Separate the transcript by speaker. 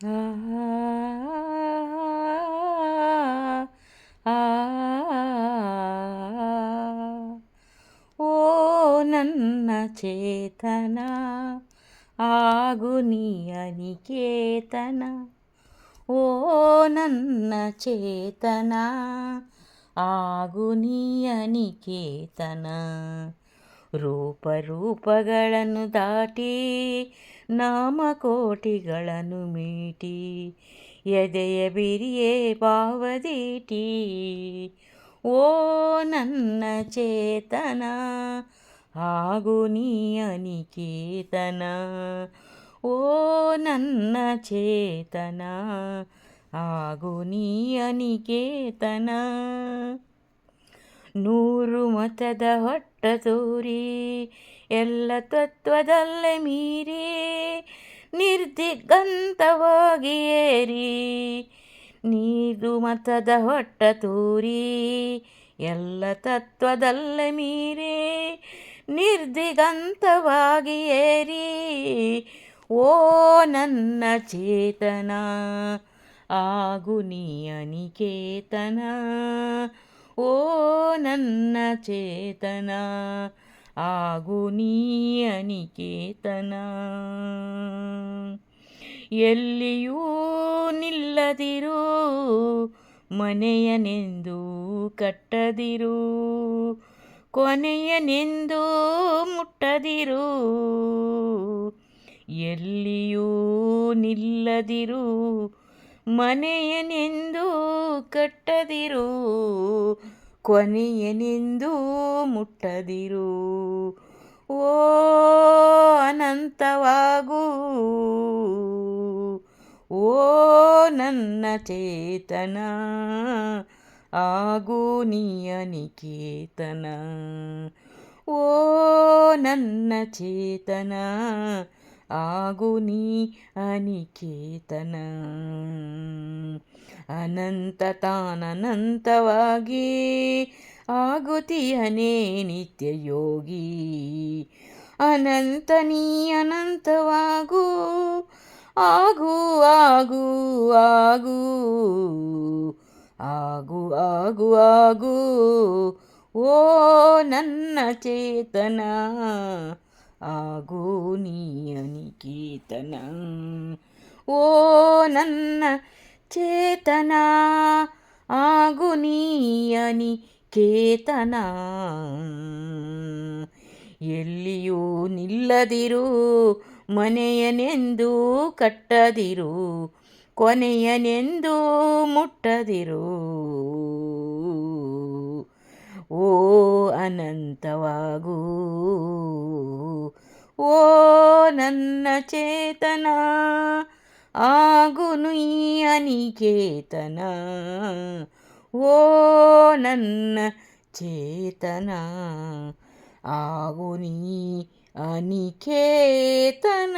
Speaker 1: ಆ ಓ ನನ್ನ ಚೇತನ ಆಗು ನೀ ಅನಿಕೇತನ ಓ ನನ್ನ ಚೇತನ ಆಗು ನೀ ಅನಿಕೇತನ ರೂಪರೂಪಗಳನ್ನು ದಾಟಿ ನಾಮಕೋಟಿಗಳನ್ನು ಮೀಟಿ ಎದೆಯ ಬಿರಿಯೇ ಭಾವದೀಟಿ ಓ ನನ್ನ ಚೇತನ ಆಗು ನೀ ಅನಿಕೇತನ ಓ ನನ್ನ ಚೇತನ ಆಗು ನೀ ನೂರು ಮತದ ಹೊಟ್ಟ ತೂರಿ ಎಲ್ಲ ತತ್ವದಲ್ಲೇ ಮೀರಿ ನಿರ್ದಿಗಂತವಾಗಿ ಏರಿ. ನೀರು ಮತದ ಹೊಟ್ಟ ತೂರಿ, ಎಲ್ಲ ತತ್ವದಲ್ಲೇ ಮೀರಿ ನಿರ್ದಿಗಂತವಾಗಿ ಏರಿ. ಓ ನನ್ನ ಚೇತನ, ಆಗು ಅನಿಕೇತನ ಓ ನನ್ನ ಚೇತನ ಆಗು ಅನಿಕೇತನ. ಎಲ್ಲಿಯೂ ನಿಲ್ಲದಿರು ಮನೆಯನೆಂದು ಕಟ್ಟದಿರು. ಕೊನೆಯನೆಂದು ಮುಟ್ಟದಿರು ಎಲ್ಲಿಯೂ ನಿಲ್ಲದಿರು. ಮನೆಯನೆಂದು ಕಟ್ಟದಿರು, ಕೊನೆಯನೆಂದು ಮುಟ್ಟದಿರು. ಓ ಅನಂತವಾಗೂ, ಓ ನನ್ನ ಚೇತನ ಆಗು ನೀಯ ನಿಕೇತನ ಓ ನನ್ನ ಚೇತನ ಆಗು ನೀ ಅನಿಕೇತನ. ಅನಂತ ತಾನನಂತವಾಗಿ ಆಗುತಿಯನೇ ನಿತ್ಯ ಯೋಗಿ ಅನಂತ ನೀ ಅನಂತವಾಗೂ, ಆಗು ಆಗು ಆಗು ಆಗು ಆಗು ಆಗು, ಓ ನನ್ನ ಚೇತನ. ಆಗು ನೀ ಅನಿಕೇತನ ಓ ನನ್ನ ಚೇತನ ಆಗು ನೀ ಅನಿಕೇತನ ಎಲ್ಲಿಯೂ ನಿಲ್ಲದಿರು, ಮನೆಯನೆಂದು ಕಟ್ಟದಿರು, ಕೊನೆಯನೆಂದು ಮುಟ್ಟದಿರು. ಓ ಅನಂತವಾಗೂ ಓ ನನ್ನ ಚೇತನ ಆಗು ನೀ ಅನಿಕೇತನ ಓ ನನ್ನ ಚೇತನ ಆಗು ನೀ ಅನಿಕೇತನ